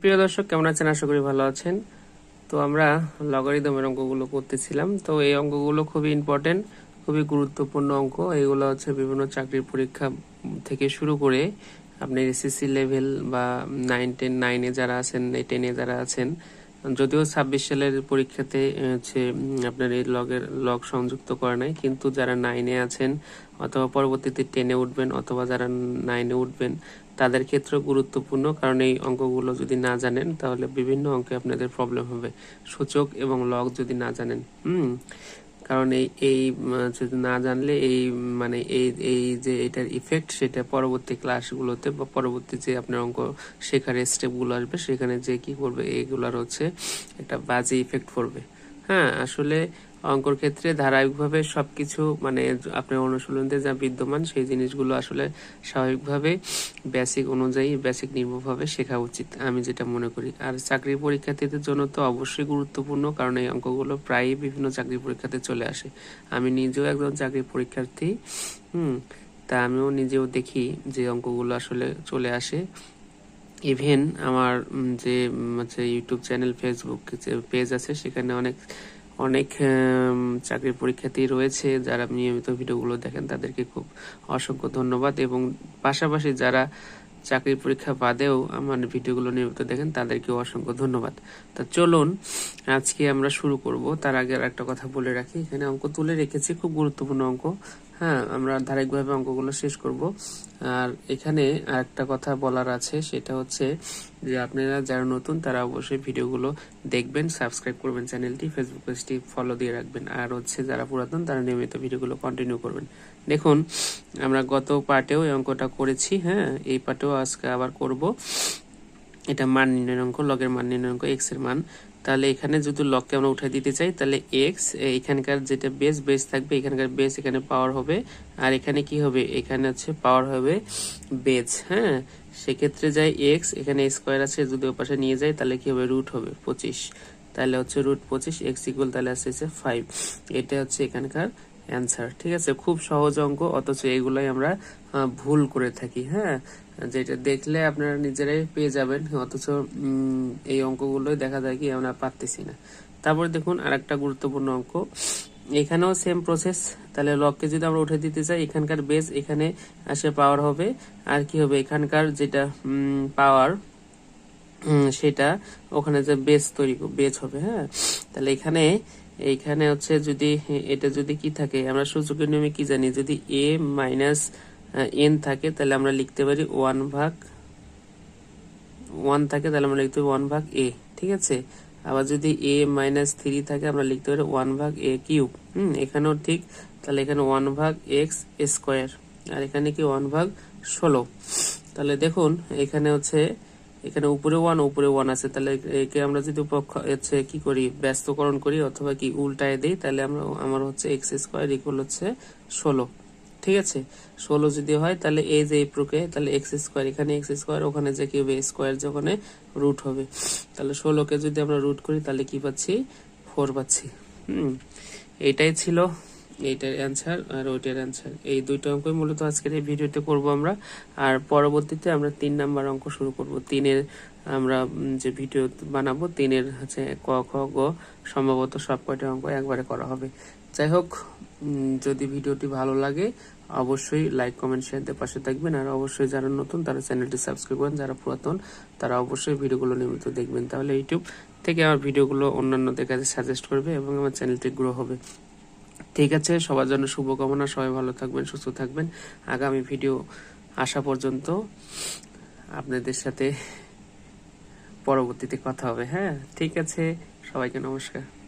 প্রিয় দর্শক, কেমন আছেন? আশা করি ভালো আছেন। তো আমরা লগারিদমের অঙ্কগুলো করতেছিলাম। তো এই অঙ্কগুলো খুবই ইম্পর্টেন্ট খুবই গুরুত্বপূর্ণ অঙ্ক। এগুলো হচ্ছে বিভিন্ন চাকরির পরীক্ষা থেকে শুরু করে আপনি এসএসসি লেভেল বা নাইন টেন নাইনে যারা আছেন টেনে যারা আছেন, যদিও ছাব্বিশ সালের পরীক্ষাতে হচ্ছে আপনার এই লগের লগ সংযুক্ত করা নাই। কিন্তু যারা নাইনে আছেন অথবা পরবর্তীতে টেনে উঠবেন অথবা যারা নাইনে উঠবেন তাদের ক্ষেত্রে গুরুত্বপূর্ণ, কারণ এই অঙ্কগুলো যদি না জানেন, তাহলে বিভিন্ন অঙ্কে আপনাদের প্রবলেম হবে। সূচক এবং লগ যদি না জানেন, হুম? কারণ এই এই যদি না জানলে এই মানে এই এই যে এটার ইফেক্ট সেটা পরবর্তী ক্লাসগুলোতে বা পরবর্তী যে আপনার অঙ্ক শেখার স্টেপগুলো আসবে, সেখানে যে কি করবে এইগুলার হচ্ছে একটা বাজে ইফেক্ট পড়বে। হ্যাঁ আসলে অঙ্কর ক্ষেত্রে ধারাবাহিকভাবে সবকিছু মানে আপনার অনুশীলনতে যা বিদ্যমান, সেই জিনিসগুলো আসলে স্বাভাবিকভাবে বেসিক অনুযায়ী বেসিক নির্ভরভাবে শেখা উচিত, আমি যেটা মনে করি। আর চাকরি পরীক্ষার্থীদের জন্য তো অবশ্যই গুরুত্বপূর্ণ, কারণ এই অঙ্কগুলো প্রায়ই বিভিন্ন চাকরি পরীক্ষাতে চলে আসে। আমি নিজেও একজন চাকরি পরীক্ষার্থী, হুম, তা আমিও নিজেও দেখি যে অঙ্কগুলো আসলে চলে আসে। ইভেন আমার যে হচ্ছে ইউটিউব চ্যানেল ফেসবুক পেজ আছে, সেখানে অনেক অনেক চাকরির পরীক্ষার্থী রয়েছে। যারা নিয়মিত ভিডিওগুলো দেখেন তাদেরকে খুব অসংখ্য ধন্যবাদ এবং পাশাপাশি যারা চাকরির পরীক্ষা বাদেও আমার ভিডিওগুলো নিয়মিত দেখেন তাদেরকেও অসংখ্য ধন্যবাদ। তা চলুন, আজকে আমরা শুরু করব। তার আগে একটা কথা বলে রাখি। এখানে অঙ্ক তুলে রেখেছি, খুব গুরুত্বপূর্ণ অঙ্ক। হ্যাঁ আমরা ধারাবাহিকভাবে অঙ্কগুলো শেষ করব। আর এখানে আরেকটা কথা বলার আছে, সেটা হচ্ছে যে আপনারা যারা নতুন, তারা অবশ্যই ভিডিওগুলো দেখবেন, সাবস্ক্রাইব করবেন চ্যানেলটি, ফেসবুক পেজটি ফলো দিয়ে রাখবেন। আর হচ্ছে যারা পুরাতন, তারা নিয়মিত ভিডিওগুলো কন্টিনিউ করবেন। দেখুন, আমরা গত পার্টেও এই অঙ্কটা করেছি হ্যাঁ এই পার্টেও আজকে আবার করব। এটা মান নির্ণয় অঙ্ক, লগের মান নির্ণয় অঙ্ক এক্সের মান। তাহলে এখানে যদি লগকে আমরা উঠাই দিতে চাই, তাহলে এক্স এখানকার যেটা বেস বেস থাকবে, এখানকার বেস এখানে পাওয়ার হবে। আর এখানে কি হবে? এখানে হচ্ছে পাওয়ার হবে বেজ হ্যাঁ? সেক্ষেত্রে যাই এক্স এখানে স্কোয়ার আছে, যদি ওপাশে নিয়ে যাই তাহলে কি হবে? রুট হবে, পঁচিশ। তাহলে হচ্ছে রুট পঁচিশ এক্স ইকুয়াল তাহলে আসছে ফাইভ এটা হচ্ছে এখানকার অ্যান্সার ঠিক আছে? খুব সহজ অঙ্ক, অথচ এগুলাই আমরা ভুল করে থাকি হ্যাঁ? যেটা দেখলে আপনারা নিজেরাই পেয়ে যাবেন, অথচ এই অঙ্কগুলোই দেখা যায় কি আমরা পারতেছি না। তারপরে দেখুন আরেকটা গুরুত্বপূর্ণ অঙ্ক। এখানেও সেম প্রসেস তাহলে লককে যদি আমরা উঠে দিতে চাই, এখানকার বেস এখানে আসে পাওয়ার হবে, আর কি হবে? এখানকার যেটা পাওয়ার সেটা ওখানে যে বেস তৈরি বেজ হবে হ্যাঁ? তাহলে এখানে এইখানে হচ্ছে যদি, এটা যদি কি থাকে, আমরা সূচকের নিয়মে কি জানি? যদি এ মাইনাস এন থাকে, তাহলে আমরা লিখতে পারি ওয়ান ভাগ ওয়ান থাকে, তাহলে আমরা লিখতে পারি ওয়ান ভাগ এ ঠিক আছে? আবার যদি এ মাইনাস থ্রি থাকে, আমরা লিখতে পারি ওয়ান ভাগ এ কিউব হুম, এখানেও ঠিক, তাহলে এখানে ওয়ান ভাগ এক্স স্কোয়ার আর এখানে কি ওয়ান ভাগ ষোলো? তাহলে দেখুন, এখানে হচ্ছে এখানে উপরে ওয়ান উপরে ওয়ান আছে। তাহলে একে আমরা যদি পক্ষ হচ্ছে কি করি? ব্যস্তকরণ করি অথবা কি উল্টায় দিই, তাহলে আমরা, আমার হচ্ছে এক্স স্কোয়ার ইকুয়াল হচ্ছে ষোলো। ঠিক আছে? ষোলো যদি হয়, তাহলে এই যে এই প্রক্রিয়া তাহলে এক্স স্কোয়ার এখানে এক্স স্কোয়ার ওখানে যে কি হবে? স্কোয়ার যখন রুট হবে। তাহলে ষোলোকে যদি আমরা রুট করি, তাহলে কি পাচ্ছি? ফোর পাচ্ছি। হুম, এটাই ছিল এইটার অ্যান্সার আর ওইটার অ্যান্সার এই দুইটা অঙ্কই মূলত আজকের এই ভিডিওতে করব আমরা। আর পরবর্তীতে আমরা তিন নাম্বার অঙ্ক শুরু করব। তিনের আমরা যে ভিডিও বানাবো, তিনের হচ্ছে ক, খ, গ, সম্ভবত সব কয়টা অঙ্ক একবারে করা হবে। যাই হোক যদি ভিডিওটি ভালো লাগে, অবশ্যই লাইক কমেন্ট শেয়ার দিয়ে পাশে থাকবেন। আর অবশ্যই যারা নতুন, তারা চ্যানেলটি সাবস্ক্রাইব করেন। যারা পুরাতন, তারা অবশ্যই ভিডিওগুলো নিয়মিত দেখবেন। তাহলে ইউটিউব থেকে আমার ভিডিওগুলো অন্যান্যদের কাছে সাজেস্ট করবে এবং আমার চ্যানেলটি গ্রো হবে। ঠিক আছে, সবার জন্য শুভকামনা, সবাই ভালো থাকবেন, সুস্থ থাকবেন। আগামী ভিডিও আসা পর্যন্ত আপনাদের সাথে পরবর্তীতে কথা হবে হ্যাঁ? ঠিক আছে, সবাইকে নমস্কার।